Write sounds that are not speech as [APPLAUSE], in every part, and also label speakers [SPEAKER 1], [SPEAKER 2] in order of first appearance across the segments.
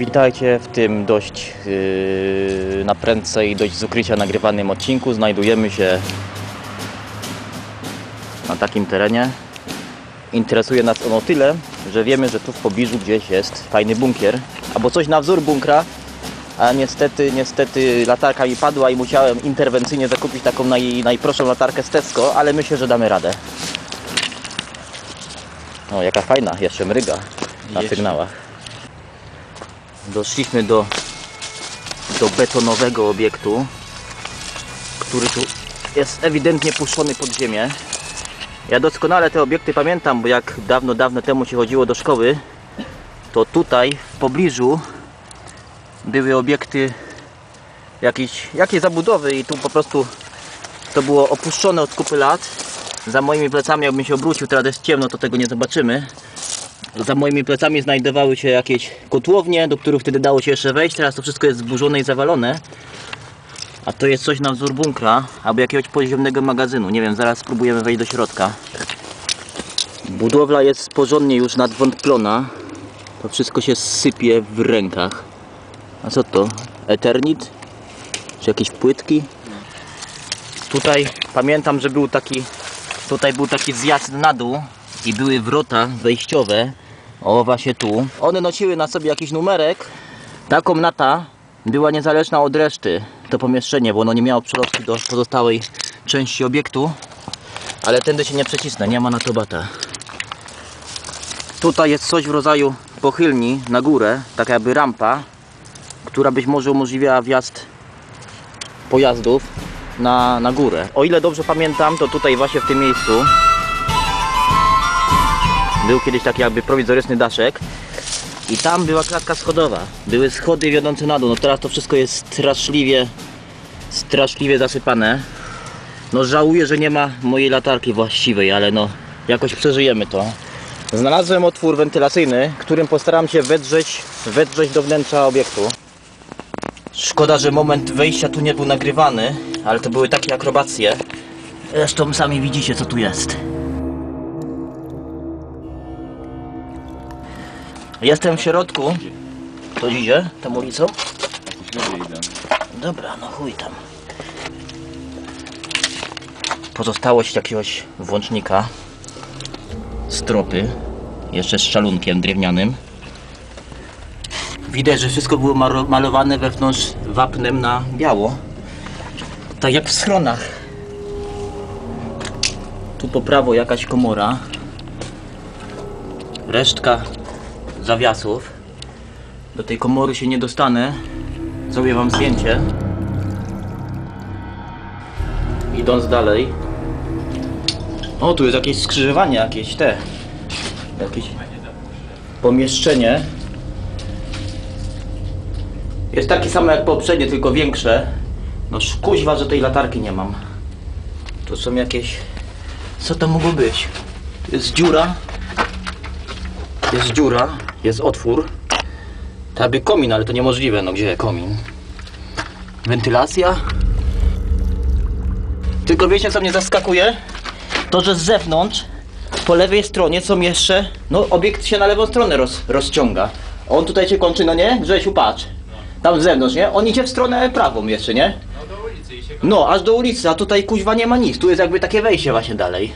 [SPEAKER 1] Witajcie w tym dość yy, na prędce i dość z ukrycia nagrywanym odcinku. Znajdujemy się na takim terenie. Interesuje nas ono tyle, że wiemy, że tu w pobliżu gdzieś jest fajny bunkier albo coś na wzór bunkra, a niestety, niestety latarka mi padła i musiałem interwencyjnie zakupić taką naj, najprostszą latarkę z Tesco, ale myślę, że damy radę. O, jaka fajna, jeszcze mryga na sygnałach. Doszliśmy do, do betonowego obiektu, który tu jest ewidentnie puszczony pod ziemię. Ja doskonale te obiekty pamiętam, bo jak dawno, dawno temu się chodziło do szkoły, to tutaj w pobliżu były obiekty jakieś, jakieś zabudowy i tu po prostu to było opuszczone od kupy lat. Za moimi plecami, jakbym się obrócił, teraz jest ciemno, to tego nie zobaczymy. Za moimi plecami znajdowały się jakieś kotłownie, do których wtedy dało się jeszcze wejść. Teraz to wszystko jest zburzone i zawalone. A to jest coś na wzór bunkra albo jakiegoś podziemnego magazynu. Nie wiem, zaraz spróbujemy wejść do środka. Budowla jest porządnie już nadwątlona. To wszystko się sypie w rękach. A co to? Eternit? Czy jakieś płytki? Tutaj pamiętam, że był taki tutaj był taki zjazd na dół i były wrota wejściowe. O właśnie tu. One nosiły na sobie jakiś numerek. Ta komnata była niezależna od reszty. To pomieszczenie, bo ono nie miało przelotki do pozostałej części obiektu. Ale tędy się nie przecisnę, nie ma na to bata. Tutaj jest coś w rodzaju pochylni na górę, taka jakby rampa, która być może umożliwiała wjazd pojazdów na, na górę. O ile dobrze pamiętam, to tutaj właśnie w tym miejscu był kiedyś taki jakby prowizoryczny daszek i tam była klatka schodowa. Były schody wiodące na dół. No teraz to wszystko jest straszliwie, straszliwie zasypane. No żałuję, że nie ma mojej latarki właściwej, ale no jakoś przeżyjemy to. Znalazłem otwór wentylacyjny, którym postaram się wedrzeć, wedrzeć do wnętrza obiektu. Szkoda, że moment wejścia tu nie był nagrywany, ale to były takie akrobacje. Zresztą sami widzicie, co tu jest. Jestem w środku. To idzie tą ulicą? Dobra, no chuj tam. Pozostałość jakiegoś włącznika. Stropy. Jeszcze z szalunkiem drewnianym. Widać, że wszystko było malowane wewnątrz wapnem na biało. Tak jak w schronach. Tu po prawo jakaś komora. Resztka zawiasów. Do tej komory się nie dostanę. Zrobię wam zdjęcie. Idąc dalej. O, tu jest jakieś skrzyżowanie, jakieś te. Jakieś pomieszczenie. Jest takie samo jak poprzednie, tylko większe. No kuźwa, że tej latarki nie mam. To są jakieś... Co to mogło być? Jest dziura. Jest dziura. Jest otwór. To jakby komin, ale to niemożliwe. No gdzie komin? Wentylacja. Tylko wiecie co mnie zaskakuje? To, że z zewnątrz po lewej stronie są jeszcze... No obiekt się na lewą stronę roz, rozciąga. On tutaj się kończy, no nie? Grzesiu, patrz. Tam z zewnątrz, nie? On idzie w stronę prawą jeszcze, nie?
[SPEAKER 2] No do ulicy i się
[SPEAKER 1] No, aż do ulicy, a tutaj kuźwa nie ma nic. Tu jest jakby takie wejście właśnie dalej.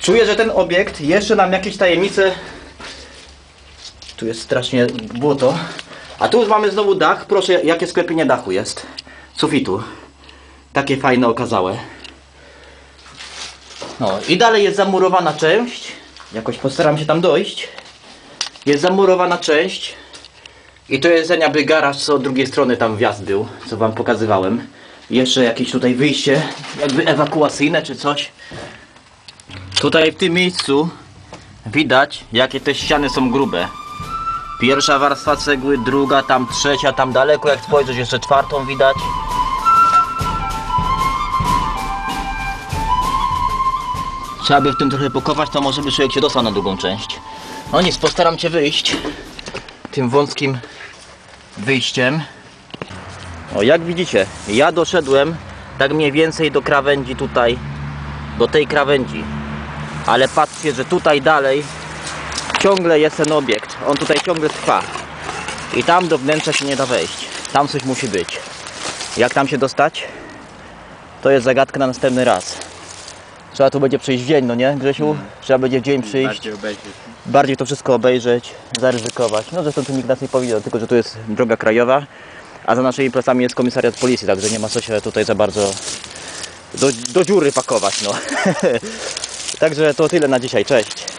[SPEAKER 1] Czuję, że ten obiekt jeszcze nam jakieś tajemnice... Tu jest strasznie błoto. A tu mamy znowu dach. Proszę, jakie sklepienie dachu jest. Sufitu. Takie fajne, okazałe. No i dalej jest zamurowana część. Jakoś postaram się tam dojść. Jest zamurowana część. I to jest jakby garaż, co od drugiej strony tam wjazd był, co wam pokazywałem. Jeszcze jakieś tutaj wyjście, jakby ewakuacyjne czy coś. Tutaj w tym miejscu widać, jakie te ściany są grube. Pierwsza warstwa cegły, druga, tam trzecia, tam daleko jak spojrzeć jeszcze czwartą widać. Trzeba by w tym trochę pokować, to może by człowiek się dostał na drugą część. No nic, postaram się wyjść tym wąskim wyjściem. O, jak widzicie, ja doszedłem tak mniej więcej do krawędzi tutaj, do tej krawędzi. Ale patrzcie, że tutaj dalej ciągle jest ten obiekt. On tutaj ciągle trwa. I tam do wnętrza się nie da wejść. Tam coś musi być. Jak tam się dostać? To jest zagadka na następny raz. Trzeba tu będzie przyjść w dzień, no nie Grzesiu? Trzeba będzie w dzień przyjść,
[SPEAKER 2] Bardziej obejrzeć.
[SPEAKER 1] bardziej to wszystko obejrzeć, zaryzykować. No zresztą tu nikt nas nie powiedział, tylko że tu jest droga krajowa, a za naszymi plecami jest komisariat policji, także nie ma co się tutaj za bardzo do, do dziury pakować, no. [LAUGHS] także to tyle na dzisiaj, cześć.